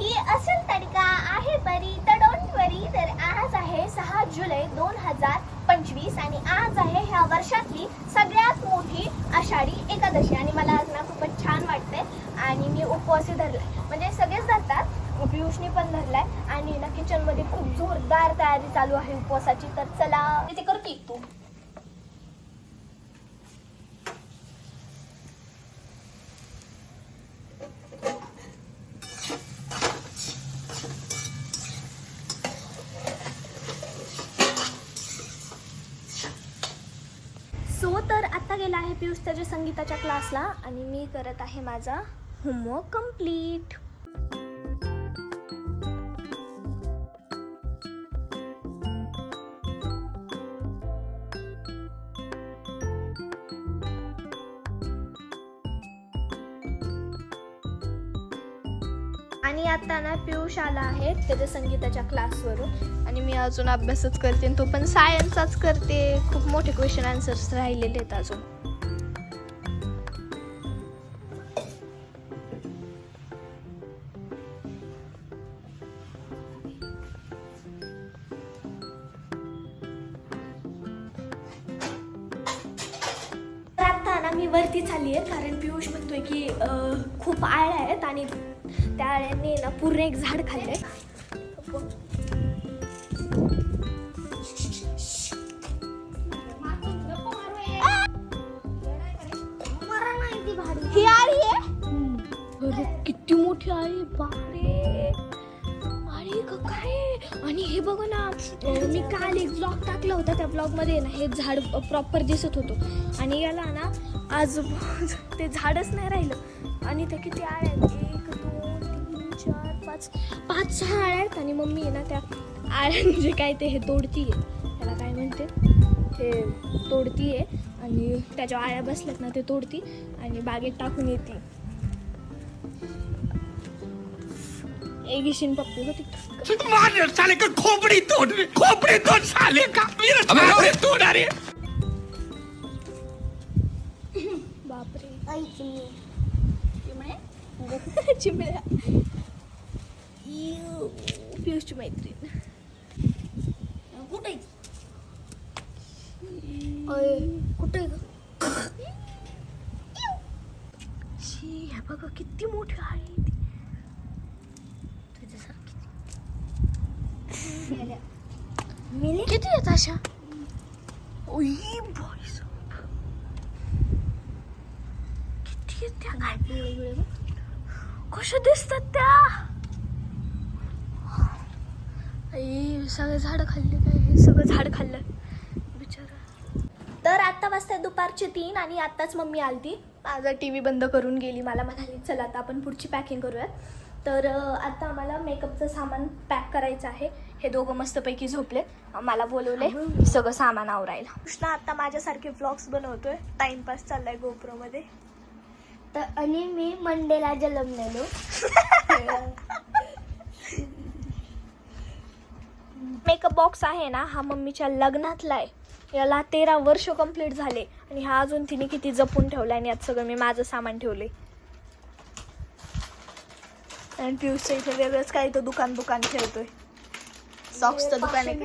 ही असेल तडका आहे बरी तर डोंट वरी तर आज आहे सहा जुलै दोन हजार पंचवीस आणि आज आहे ह्या वर्षातली सगळ्यात मोठी आषाढी एकादशी. आणि मला आज ना खूपच छान वाटते आणि मी उपवासही धरलाय. म्हणजे सगळेच धरतात पियुषने पण धरलाय आणि ना किचनमध्ये खूप जोरदार तयारी चालू आहे उपवासाची. तर चला तिथे करू की तू? तर आता गेला आहे पियुष त्याच्या संगीताच्या क्लासला आणि मी करत आहे माझा होमवर्क कंप्लीट आणि आता ना पियुष आला आहे त्याच्या संगीताच्या क्लासवरून आणि मी अजून अभ्यासच करते आणि तो पण सायन्सचाच करते. खूप मोठे क्वेश्चन आन्सर्स राहिलेले आहेत अजून. मी वरती झाली आहे कारण पियुष म्हणतोय की खूप आळ्या आहेत आणि त्या आळ्यांनी ना पूर्ण एक झाड खाल्लंय. ही आळी आहे? किती मोठी आळी बापरे. अरे काय? आणि हे बघ ना मी काल एक ब्लॉग टाकला होता त्या ब्लॉगमध्ये ना हे झाड प्रॉपर दिसत होतं. आणि याला ना आज ते झाडच नाही राहिलं. आणि ते किती आळ्या पाच. पाच सहा आळ्या आहेत आणि मम्मी आहे ना त्या आळ्या म्हणजे काय ते हे तोडती आहे. त्याला काय म्हणते? हे तोडती आहे आणि त्याच्या आळ्या बसल्यात ना ते तोडती आणि बागेत टाकून येते. एक गिशीन पप्पी होती. मार साले का खोपड़ी तोड़ खोपड़ी तोड़ साले का? मेरा खोपड़ी तोड़ अरे बापरे. चिमणे. चिमण्या. इव, पियुषची मैत्रीण कुठे कुठे शी हे बघा किती मोठी आहे ती तुझ्यासारखी मेले किती आहेत अशा ओई बॉईस किती त्या काय कशा दिसतात त्या आई सगळे झाड खाल्ले काय? हे सगळं झाड खाल्लं. बिचारा. तर आता वाजता दुपारचे तीन आणि आत्ताच मम्मी आलती. माझा टी व्ही बंद करून गेली. मला म्हणाली चला आता आपण पुढची पॅकिंग करूयात. तर आता आम्हाला मेकअपचं सामान पॅक करायचं आहे. हे दोघं मस्तपैकी झोपले मला बोलवले सगळं सामान आवरायला. कृष्णा आता माझ्यासारखे व्लॉग्स बनवतोय. टाइमपास चाललाय गोप्रोमध्ये तर आणि मी मंडेला जन्मलेलो. मेकअप बॉक्स आहे ना हा मम्मीच्या लग्नातला आहे. याला तेरा वर्ष कंप्लीट झाले आणि हा अजून तिने किती जपून ठेवला आणि यात सगळं मी माझं सामान ठेवले आणि पियुषच्या इथे वेगळंच काही तो दुकान दुकान ठेवतोय सॉक्सचं दुकान आहे.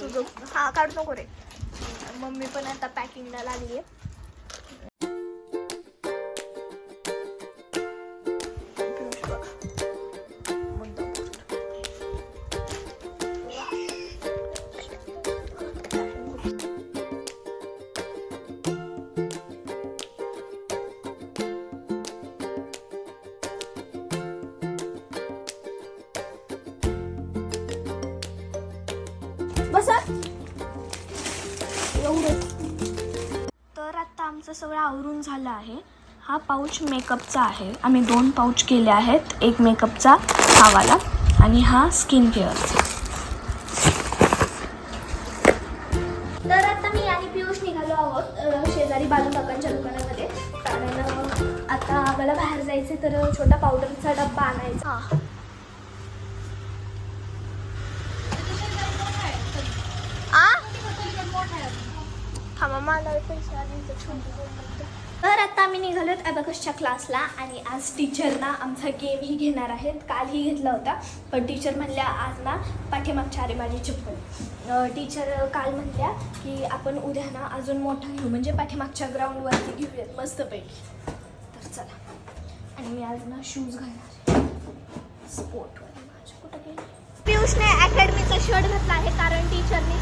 तुझं? हा काढू नको रे. मम्मी पण आता पॅकिंगला लागली आहे एवढं. तर आता आमचं सगळं आवरून झालं आहे. हा पाऊच मेकअपचा आहे. आम्ही दोन पाऊच केले आहेत. एक मेकअपचा हा वाला आणि हा स्किन केअरचा तर आता मी आणि पियुष निघालो आहोत शेजारी बालू काकांच्या दुकानामध्ये. कारण आता आम्हाला बाहेर जायचं तर छोटा पावडरचा डब्बा आणायचा. मला पैसे आले तर आता आम्ही निघालोत अबॅकसच्या क्लासला आणि आज टीचरना आमचा गेमही घेणार आहेत. कालही घेतला होता पण टीचर म्हणल्या आज ना पाठीमागच्या अरे माझी चप्पल टीचर काल म्हणल्या की आपण उद्या ना अजून मोठा घेऊ म्हणजे पाठीमागच्या ग्राउंडवरती घेऊयात मस्तपैकी तर चला. आणि मी आज ना शूज घालणार स्पोर्टवाले माझे कुठं गेले? पियुषने अकॅडमीचा शर्ट घातला आहे कारण टीचरने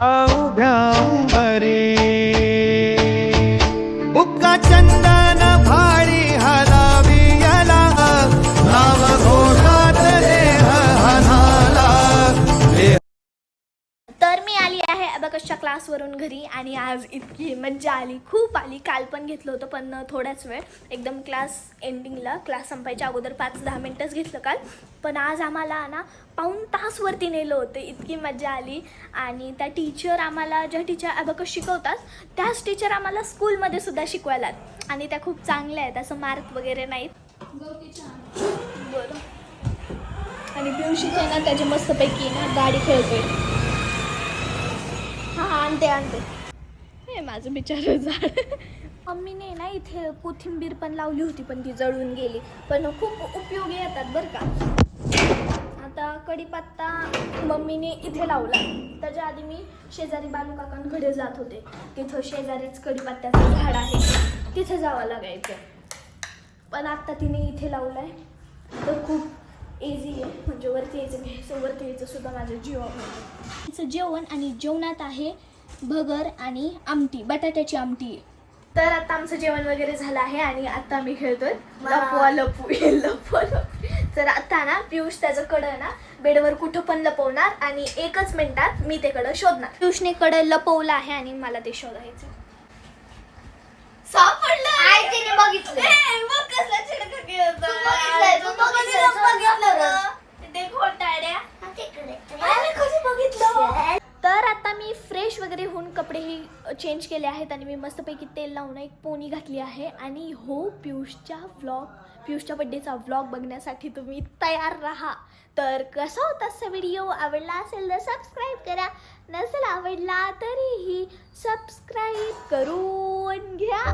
Oh, down, buddy. क्लासवरून घरी आणि आज इतकी मज्जा आली खूप आली. काल पण घेतलं होतं पण थोड्याच वेळ. एकदम क्लास एंडिंगला क्लास संपायच्या अगोदर पाच दहा मिनटंच घेतलं काल. पण आज आम्हाला ना पाऊण तासवरती नेलं होतं. इतकी मज्जा आली. आणि त्या टीचर आम्हाला ज्या टीचर अबॅकस शिकवतात त्याच टीचर आम्हाला स्कूलमध्ये सुद्धा शिकवायलात आणि त्या खूप चांगल्या आहेत असं मार्क वगैरे नाहीत. बरं. आणि पियुषीचं आहे ना त्याची मस्तपैकी ना गाडी खेळतोय. आणते आणते. हे माझं बिचार झाड. मम्मीने ना इथे कोथिंबीर पण लावली होती पण ती जळून गेली. पण खूप उपयोगी येतात बरं का. आता कढीपत्ता मम्मीने इथे लावला. त्याच्या आधी मी शेजारी बालू काकांकडे जात होते. तिथं शेजारीच कढीपत्त्याचं झाड आहे. तिथं जावं लागायचं. पण आत्ता तिने इथे लावलं आहे तर खूप इझी आहे. म्हणजे वरती यायचं घ्यायचं वरती यायचं सुद्धा माझं जीव तिचं जेवण आणि जेवणात आहे भगर आणि आमटी बटाट्याची आमटी. तर आता आमचं जेवण वगैरे झालं आहे आणि आता आम्ही खेळतोय. लपवा लपू लपवा लपू. तर आता ना पियुष त्याचं कडं ना बेडवर कुठं पण लपवणार आणि एकच मिनिटात मी ते कडं शोधणार. पियुषने कडं लपवलं आहे आणि मला ते शोधायचं सापडलं तिने मग कसला चिडका. ते खोटाड्या. तिकडे. बघितलं? तर आता मी फ्रेश वगैरे होऊन कपडेही चेंज केले आहेत आणि मी मस्तपैकी तेल लावून एक पोनी घातली आहे. आणि हो पियुषच्या व्लॉग पियुषच्या बड्डेचा व्लॉग बघण्यासाठी तुम्ही तयार राहा. तर कसा होता असा व्हिडिओ आवडला असेल तर सबस्क्राईब करा. नसेल आवडला तरीही सबस्क्राईब करून घ्या.